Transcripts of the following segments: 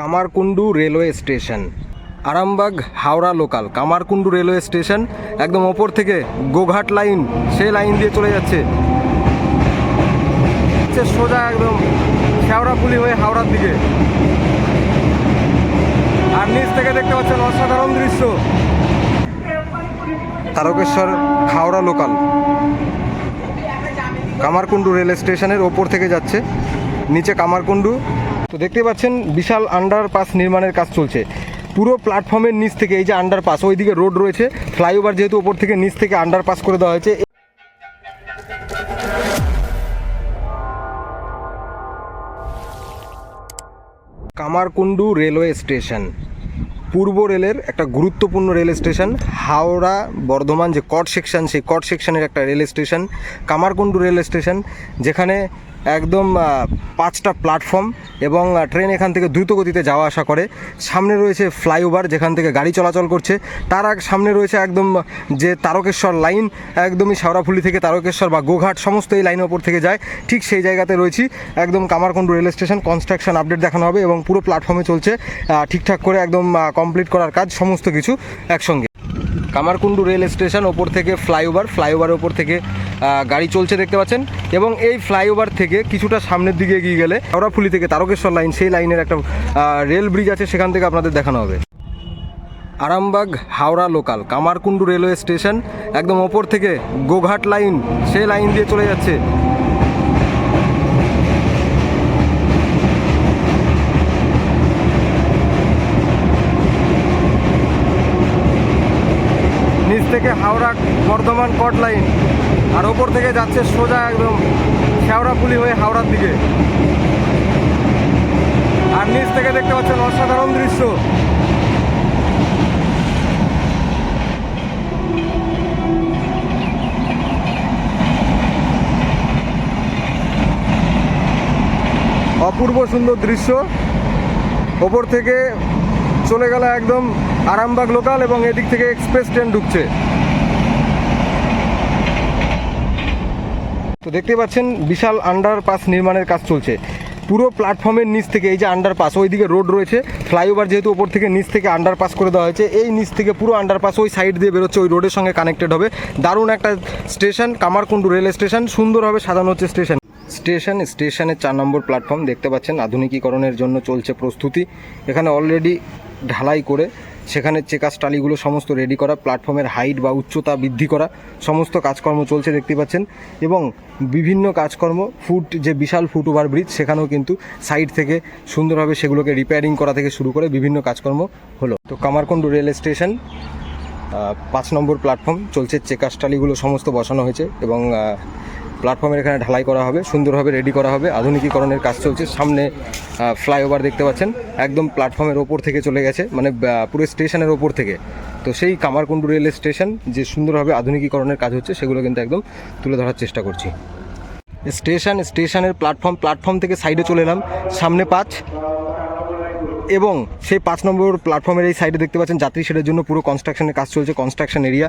Kamarkundu railway station. Arambagh, Howrah local. Kamarkundu railway station একদম ওপর থেকে গোঘাট লাইন সেই লাইন দিয়ে চলে যাচ্ছে। সোজা একদম শেওড়াপুলি হয়ে হাওড়ার দিকে। আর নিচ থেকে দেখতে পাচ্ছেন অসাধারণ দৃশ্য। তারকেশ্বর, হাওড়া লোকাল। কামারকুণ্ডু রেল স্টেশনের ওপর থেকে যাচ্ছে। নিচে কামারকুণ্ডু তো দেখতে পাচ্ছেন, বিশাল আন্ডারপাস নির্মাণের কাজ চলছে। পুরো প্ল্যাটফর্মের নিচ থেকে এই যে আন্ডারপাস ওইদিকে রোড রয়েছে। ফ্লাইওভার যেহেতু ওপর থেকে নিচ থেকে আন্ডারপাস করে দেওয়া হয়েছে। Kamarkundu railway station. পূর্ব রেলের একটা গুরুত্বপূর্ণ রেল স্টেশন, হাওড়া বর্ধমান যে কট সেকশন সেই কট সেকশনের একটা rail station, Kamarkundu rail station, যেখানে একদম পাঁচটা প্ল্যাটফর্ম এবং ট্রেন এখান থেকে দ্রুত গতিতে যাওয়া আসা করে। সামনে রয়েছে ফ্লাইওভার যেখান থেকে গাড়ি চলাচল করছে। তার আগ, সামনে রয়েছে একদম যে তারকেশ্বর লাইন একদমই শাওড়াফুলি থেকে তারকেশ্বর বা গোঘাট, সমস্ত এই লাইনের ওপর থেকে যায়। ঠিক সেই জায়গাতে রয়েছি। একদম Kamarkundu rail station construction update দেখানো হবে এবং পুরো প্ল্যাটফর্মে চলছে ঠিকঠাক করে একদম কমপ্লিট করার কাজ, সমস্ত কিছু একসঙ্গে। কামারকুণ্ডু রেল স্টেশন ওপর থেকে ফ্লাইওভার ফ্লাইওভার ওপর থেকে গাড়ি চলছে দেখতে পাচ্ছেন। এবং এই ফ্লাইওভার থেকে কিছুটা সামনের দিকে এগিয়ে গেলে হাওড়াফুলি থেকে তারকেশ্বর লাইন, সেই লাইনের একটা রেল ব্রিজ আছে, সেখান থেকে আপনাদের দেখানো হবে। Arambagh Howrah local Kamarkundu railway station একদম ওপর থেকে গোঘাট লাইন সেই লাইন দিয়ে চলে যাচ্ছে। নিচ থেকে হাওড়া বর্ধমান কট লাইন আর ওপর থেকে যাচ্ছে সোজা একদম শেওড়াপুলি হয়ে হাওড়ার দিকে। আর নিচ থেকে দেখতে পাচ্ছেন অসাধারণ দৃশ্য। অপূর্ব সুন্দর দৃশ্য। ওপর থেকে চলে গেল একদম আরামবাগ লোকাল এবং এদিক থেকে এক্সপ্রেস ট্রেন ঢুকছে। তো দেখতে পাচ্ছেন বিশাল আন্ডারপাস নির্মাণের কাজ চলছে। পুরো প্ল্যাটফর্মের নিচ থেকে এই যে আন্ডারপাস ওইদিকে রোড রয়েছে। ফ্লাইওভার যেহেতু ওপর থেকে নিচ থেকে আন্ডারপাস করে দেওয়া হয়েছে, এই নিচ থেকে পুরো আন্ডারপাস ওই সাইড দিয়ে বেরোচ্ছে, ওই রোডের সঙ্গে কানেক্টেড হবে। দারুণ একটা স্টেশন কামারকুণ্ডু রেল স্টেশন সুন্দরভাবে সাজানো হচ্ছে স্টেশন স্টেশন স্টেশনের চার নম্বর প্ল্যাটফর্ম দেখতে পাচ্ছেন, আধুনিকীকরণের জন্য চলছে প্রস্তুতি। এখানে অলরেডি ঢালাই করে সেখানে চেকার টালিগুলো সমস্ত রেডি করা প্ল্যাটফর্মের হাইট বা উচ্চতা বৃদ্ধি করা, সমস্ত কাজকর্ম চলছে দেখতে পাচ্ছেন। এবং বিভিন্ন কাজকর্ম ফুট যে বিশাল ফুট ওভার ব্রিজ সেখানেও কিন্তু সাইড থেকে সুন্দরভাবে সেগুলোকে রিপেয়ারিং করা থেকে শুরু করে বিভিন্ন কাজকর্ম হলো। তো কামারকুণ্ডু রেল স্টেশন পাঁচ নম্বর প্ল্যাটফর্ম চলছে চেকার টালিগুলো সমস্ত বসানো হয়েছে এবং প্ল্যাটফর্মের এখানে ঢালাই করা হবে, সুন্দরভাবে রেডি করা হবে। আধুনিকীকরণের কাজ চলছে। সামনে ফ্লাইওভার দেখতে পাচ্ছেন। একদম প্ল্যাটফর্মের ওপর থেকে চলে গেছে মানে পুরো স্টেশনের ওপর থেকে। তো সেই কামারকুণ্ডু রেল স্টেশন, যে সুন্দরভাবে আধুনিকীকরণের কাজ হচ্ছে, সেগুলো কিন্তু একদম তুলে ধরার চেষ্টা করছি। স্টেশন, স্টেশনের প্ল্যাটফর্ম প্ল্যাটফর্ম থেকে সাইডে চলে এলাম। সামনে পাঁচ এবং সেই পাঁচ নম্বর প্ল্যাটফর্মের এই সাইডে দেখতে পাচ্ছেন যাত্রী শেডের জন্য পুরো কনস্ট্রাকশনের কাজ চলছে কনস্ট্রাকশন এরিয়া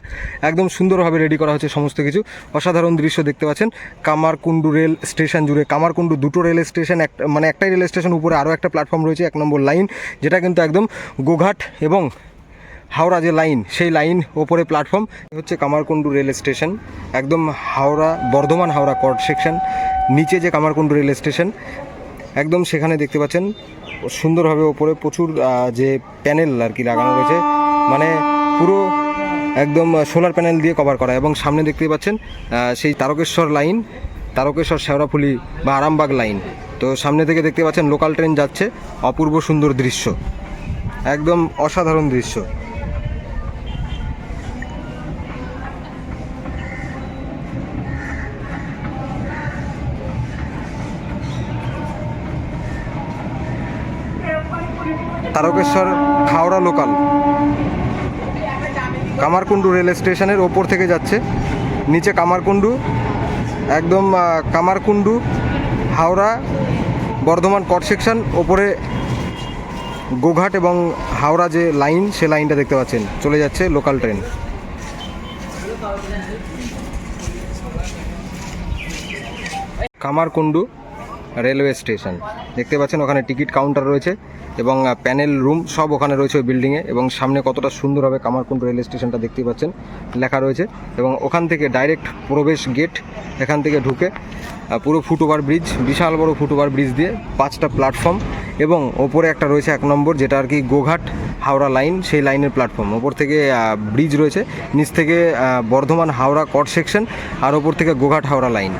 একদম সুন্দরভাবে রেডি করা হচ্ছে সমস্ত কিছু। অসাধারণ দৃশ্য দেখতে পাচ্ছেন। কামারকুণ্ডু রেল স্টেশন জুড়ে কামারকুণ্ডু দুটো রেল স্টেশন এক মানে একটাই রেল স্টেশন উপরে আরও একটা প্ল্যাটফর্ম রয়েছে, এক নম্বর লাইন যেটা কিন্তু একদম গোঘাট এবং হাওড়া যে লাইন সেই লাইন ওপরে প্ল্যাটফর্ম হচ্ছে কামারকুণ্ডু রেল স্টেশন একদম হাওড়া, বর্ধমান হাওড়া কট সেকশন নিচে যে কামারকুণ্ডু রেল স্টেশন একদম সেখানে দেখতে পাচ্ছেন, সুন্দরভাবে ওপরে প্রচুর যে প্যানেল আর কি লাগানো রয়েছে মানে পুরো একদম সোলার প্যানেল দিয়ে কভার করা এবং সামনে দেখতে পাচ্ছেন সেই তারকেশ্বর লাইন, তারকেশ্বর শেওড়াফুলি বা আরামবাগ লাইন। তো সামনে থেকে দেখতে পাচ্ছেন, লোকাল ট্রেন যাচ্ছে, অপূর্ব সুন্দর দৃশ্য, একদম অসাধারণ দৃশ্য। তারকেশ্বর হাওড়া লোকাল কামারকুণ্ডু রেল স্টেশনের ওপর থেকে যাচ্ছে। নিচে কামারকুণ্ডু, একদম কামারকুণ্ডু, হাওড়া, বর্ধমান কট সেকশন ওপরে গোঘাট এবং হাওড়া যে লাইন সে লাইনটা দেখতে পাচ্ছেন। চলে যাচ্ছে local train Kamarkundu railway station. দেখতে পাচ্ছেন ওখানে টিকিট কাউন্টার রয়েছে এবং প্যানেল রুম সব ওখানে রয়েছে ওই বিল্ডিংয়ে এবং সামনে কতটা সুন্দর হবে কামারকুণ্ড রেল স্টেশনটা দেখতে পাচ্ছেন, লেখা রয়েছে এবং ওখান থেকে ডাইরেক্ট প্রবেশ গেট এখান থেকে ঢুকে পুরো ফুটওভার ব্রিজ, বিশাল বড় ফুটওভার ব্রিজ দিয়ে পাঁচটা প্ল্যাটফর্ম এবং ওপরে একটা রয়েছে এক নম্বর যেটা আর কি গোঘাট হাওড়া লাইন, সেই লাইনের প্ল্যাটফর্ম। ওপর থেকে ব্রিজ রয়েছে, নিচ থেকে বর্ধমান হাওড়া কট সেকশন আর ওপর থেকে গোঘাট হাওড়া লাইন।